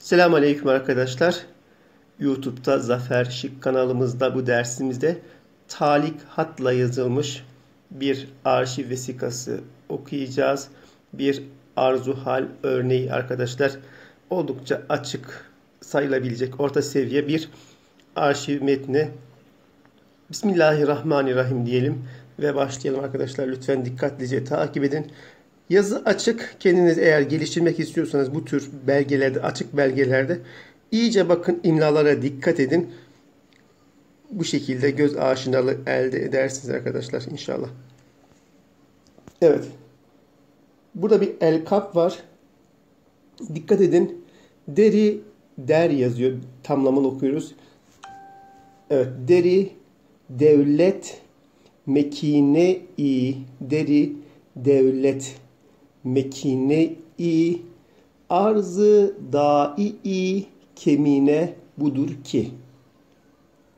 Selamun Aleyküm arkadaşlar. YouTube'da Zafer Şık kanalımızda bu dersimizde talik hatla yazılmış bir arşiv vesikası okuyacağız. Bir arzu hal örneği arkadaşlar. Oldukça açık sayılabilecek orta seviye bir arşiv metni. Bismillahirrahmanirrahim diyelim ve başlayalım arkadaşlar. Lütfen dikkatlice takip edin. Yazı açık. Kendiniz eğer geliştirmek istiyorsanız bu tür belgelerde, açık belgelerde iyice bakın imlalara dikkat edin. Bu şekilde göz aşinalığı elde edersiniz arkadaşlar inşallah. Evet. Burada bir el kap var. Dikkat edin. Deri der yazıyor. Tamlamalı okuyoruz. Evet. Deri devlet mekine i deri devlet mekine-i arzı dai kemine budur ki.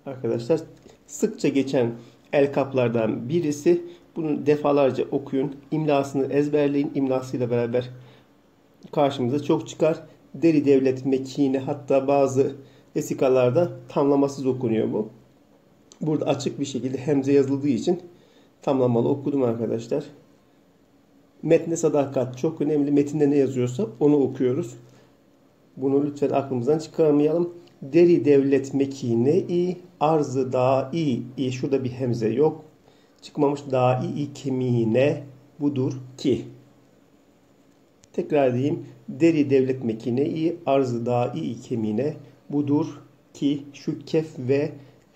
Arkadaşlar sıkça geçen el kaplardan birisi. Bunu defalarca okuyun. İmlasını ezberleyin. İmlasıyla beraber karşımıza çok çıkar. Deri devlet mekine hatta bazı vesikalarda tamlamasız okunuyor bu. Burada açık bir şekilde hemze yazıldığı için tamlamalı okudum arkadaşlar. Metne sadakat çok önemli. Metinde ne yazıyorsa onu okuyoruz. Bunu lütfen aklımızdan çıkarmayalım. Deri devlet mekine-i arzı da'i i şurada bir hemze yok. Çıkmamış da'i kemine budur ki. Tekrar diyeyim. Deri devlet mekine-i arzı da'i kemine budur ki şu kef ve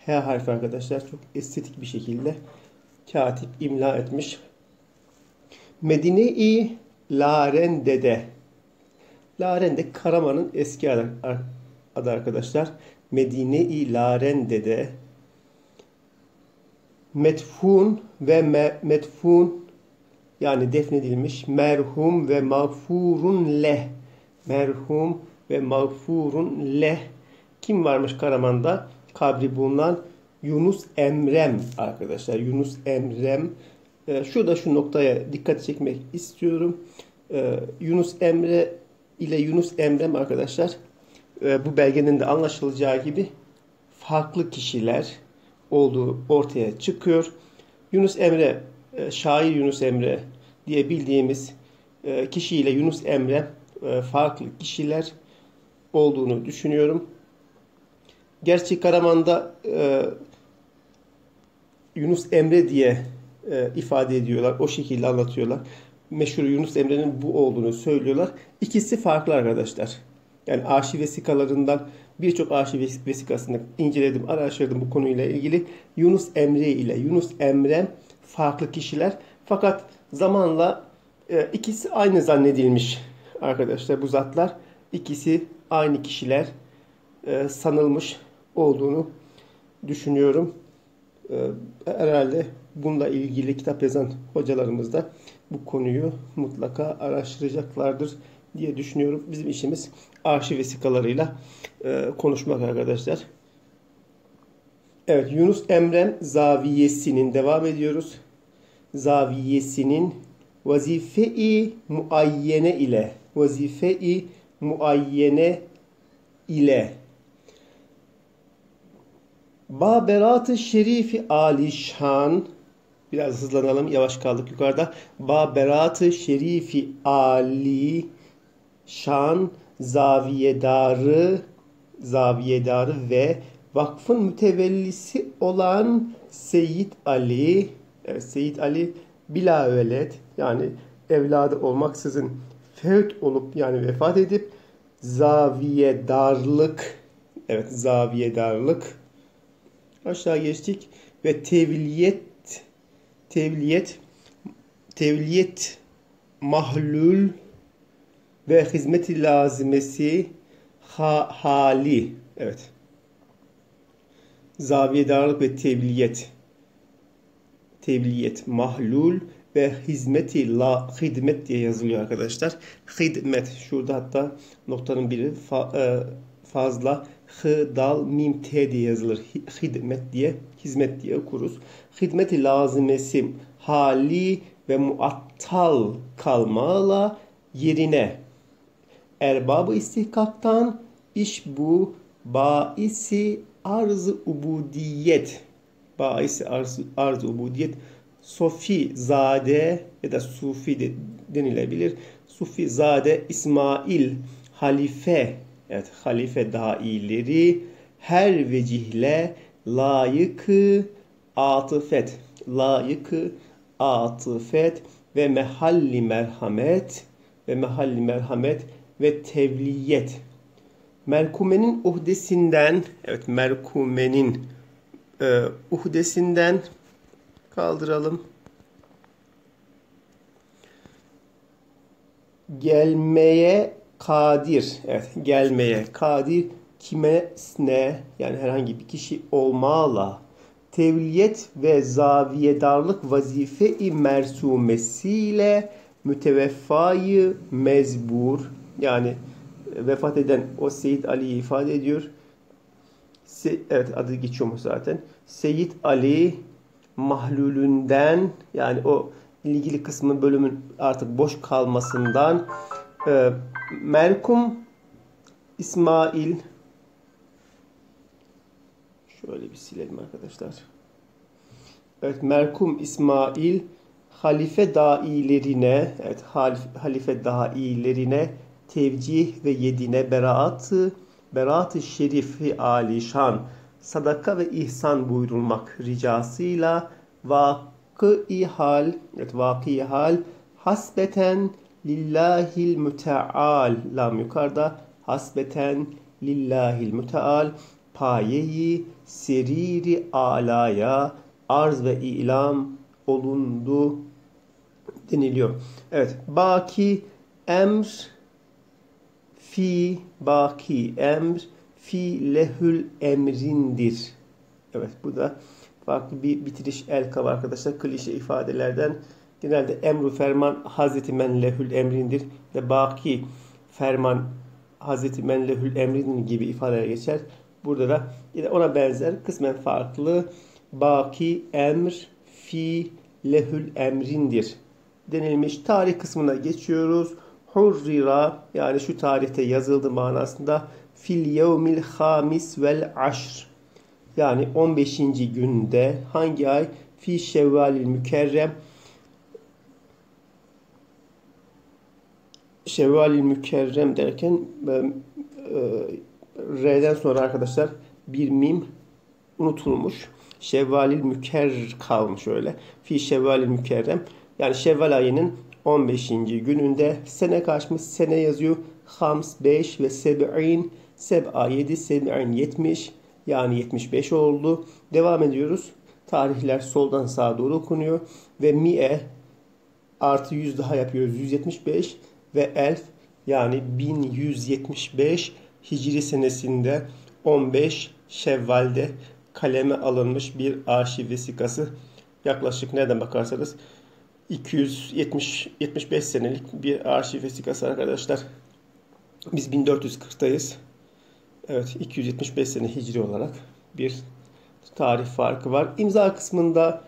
H harfi arkadaşlar çok estetik bir şekilde katip imla etmiş. Medine-i Larende'de. Larende Karaman'ın eski adı, arkadaşlar. Medine-i Larende'de metfun ve me, metfun yani defnedilmiş merhum ve mağfurun leh merhum ve mağfurun leh kim varmış Karaman'da? Kabri bulunan Yunus Emrem arkadaşlar. Yunus Emrem e, şurada şu noktaya dikkat çekmek istiyorum. E, Yunus Emre ile Yunus Emrem arkadaşlar e, bu belgenin de anlaşılacağı gibi farklı kişiler olduğu ortaya çıkıyor. Yunus Emre, e, şair Yunus Emre diye bildiğimiz e, kişiyle Yunus Emre farklı kişiler olduğunu düşünüyorum. Gerçi Karaman'da Yunus Emre diye e, ifade ediyorlar. O şekilde anlatıyorlar. Meşhur Yunus Emre'nin bu olduğunu söylüyorlar. İkisi farklı arkadaşlar. Yani arşiv vesikalarından birçok arşiv vesikasını inceledim, araştırdım bu konuyla ilgili. Yunus Emre ile Yunus Emre farklı kişiler. Fakat zamanla e, ikisi aynı zannedilmiş arkadaşlar bu zatlar. İkisi aynı kişiler e, sanılmış olduğunu düşünüyorum. E, herhalde bununla ilgili kitap yazan hocalarımız da bu konuyu mutlaka araştıracaklardır diye düşünüyorum. Bizim işimiz arşiv vesikalarıyla e, konuşmak arkadaşlar. Evet Yunus Emrem zaviyesinin devam ediyoruz. Zaviyesinin vazife-i muayyene ile vazife-i muayyene ile Baberat-ı Şerifi Alişan Biraz hızlanalım. Yavaş kaldık yukarıda. Baberat-ı Şerifi Ali Şan Zaviyedarı Zaviyedarı ve vakfın mütevellisi olan Seyyid Ali evet, Seyyid Ali bila velet yani evladı olmaksızın fevt olup yani vefat edip zaviyedarlık evet zaviyedarlık aşağı geçtik ve tevliyet tevliyet tevliyet mahlul ve hizmeti lazimesi ha, hali. Evet. Zaviyedarlık ve tevliyet. Tevliyet mahlul ve hizmeti la hidmet diye yazılıyor arkadaşlar. Hidmet. Şurada hatta noktanın biri fa, e, fazla hı, dal, mim, t diye yazılır. Hidmet diye, hizmet diye okuruz. Hidmeti lazimesi hali ve muattal kalmala yerine erbabı istihkaktan İş bu baisi arz ubudiyet. Baisi arz, arz ubudiyet. Sofi zade ya da sufi de denilebilir. Sufi zade İsmail halife evet halife daileri her vecihle layıkı atıfet layıkı atıfet ve mehalli merhamet ve mehalli merhamet ve tevliyet. Merkumenin uhdesinden, evet merkumenin e, uhdesinden kaldıralım. Gelmeye kadir, evet gelmeye. Kadir kime ne yani herhangi bir kişi olmala. Tevliyet ve zaviyedarlık vazife-i mersumesiyle müteveffayı mezbur. Yani vefat eden o Seyyid Ali'yi ifade ediyor. Se evet adı geçiyormuş zaten. Seyyid Ali mahlulünden yani o ilgili kısmın bölümün artık boş kalmasından e, Merkum İsmail şöyle bir silelim arkadaşlar. Evet Merkum İsmail halife dailerine evet halife dailerine tevcih ve yedine beraatı beraat-ı şerifi alişan sadaka ve ihsan buyurulmak ricasıyla vakı hal evet vakı hal hasbeten lillahil müteal lam yukarıda hasbeten lillahil müteal payeyi seriri alaya arz ve ilam olundu deniliyor. Evet. Baki emr fi baki emr fi lehül emrindir. Evet bu da farklı bir bitiriş elka var arkadaşlar. Klişe ifadelerden genelde emru ferman Hazreti men lehül emrindir ve baki ferman Hazreti men lehül emrin gibi ifadeler geçer. Burada da yine ona benzer kısmen farklı baki emr fi lehül emrindir denilmiş. Tarih kısmına geçiyoruz. Hurrira yani şu tarihte yazıldı manasında fil yevmil hamis vel aşr yani 15. günde hangi ay? Fi şevvalil mükerrem Şevvalil mükerrem derken e, R'den sonra arkadaşlar bir mim unutulmuş. Şevvalil müker kalmış öyle. Fi şevvalil mükerrem. Yani Şevval ayının 15. gününde sene kaçmış? Sene yazıyor. Hams 5 ve seb'in. Seb'a 7, seb'in 70. Yani 75 oldu. Devam ediyoruz. Tarihler soldan sağa doğru okunuyor. Ve mi'e artı 100 daha yapıyoruz. 175 ve elf yani 1175 Hicri senesinde 15 Şevval'de kaleme alınmış bir arşiv vesikası. Yaklaşık nereden bakarsanız 270 75 senelik bir arşiv vesikası arkadaşlar. Biz 1440'tayız. Evet 275 sene hicri olarak bir tarih farkı var. İmza kısmında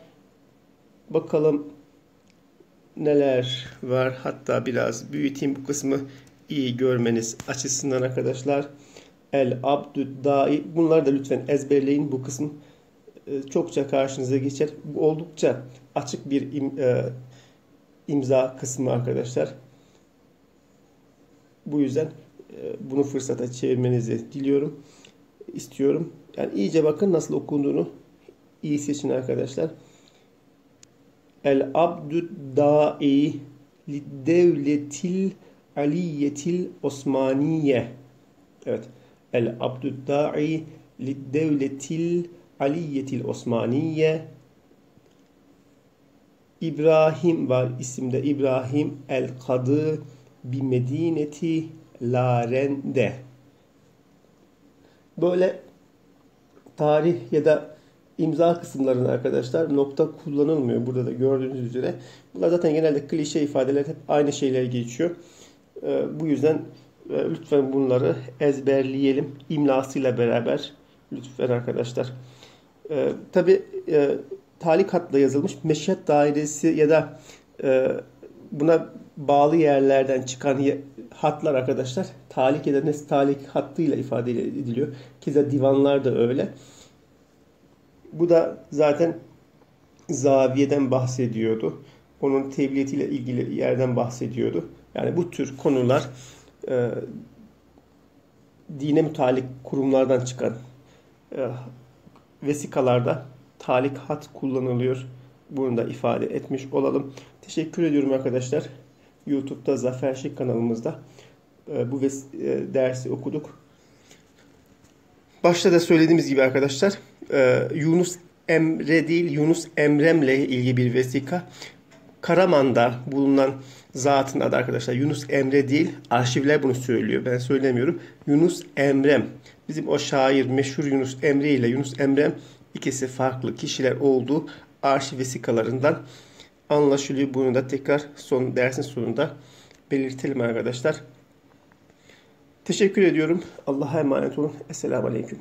bakalım neler var. Hatta biraz büyüteyim bu kısmı iyi görmeniz açısından arkadaşlar. El abdüddai bunları da lütfen ezberleyin bu kısım e, çokça karşınıza geçer. Bu oldukça açık bir im, e, imza kısmı arkadaşlar. Bu yüzden e, bunu fırsata çevirmenizi diliyorum. istiyorum. Yani iyice bakın nasıl okunduğunu iyi seçin arkadaşlar. El abdüddai li devletil aliyetil osmaniye. Evet. El abdüddai li devletil aliyetil osmaniye İbrahim var isimde İbrahim el kadı bi medineti larende. Böyle tarih ya da imza kısımlarında arkadaşlar nokta kullanılmıyor. Burada da gördüğünüz üzere. Bunlar zaten genelde klişe ifadeler hep aynı şeyler geçiyor. Ee, bu yüzden e, lütfen bunları ezberleyelim. imlasıyla beraber lütfen arkadaşlar. Ee, Tabi e, talikatla yazılmış meşiyet dairesi ya da e, buna bağlı yerlerden çıkan hatlar arkadaşlar talik eden talik hattıyla ifade ediliyor. Keza divanlar da öyle. Bu da zaten zaviyeden bahsediyordu. Onun tebliğetiyle ilgili yerden bahsediyordu. Yani bu tür konular e, dine mütalik kurumlardan çıkan e, vesikalarda talik hat kullanılıyor. Bunu da ifade etmiş olalım. Teşekkür ediyorum arkadaşlar. YouTube'da Zafer Şık kanalımızda e, bu ves- e, dersi okuduk. Başta da söylediğimiz gibi arkadaşlar e, Yunus Emre değil Yunus Emrem'le ilgili bir vesika. Karaman'da bulunan zatın adı arkadaşlar Yunus Emre değil. Arşivler bunu söylüyor. Ben söylemiyorum. Yunus Emrem. Bizim o şair meşhur Yunus Emre ile Yunus Emrem ikisi farklı kişiler olduğu arşiv vesikalarından anlaşılıyor. Bunu da tekrar son dersin sonunda belirtelim arkadaşlar. Teşekkür ediyorum. Allah'a emanet olun. Esselamu Aleyküm.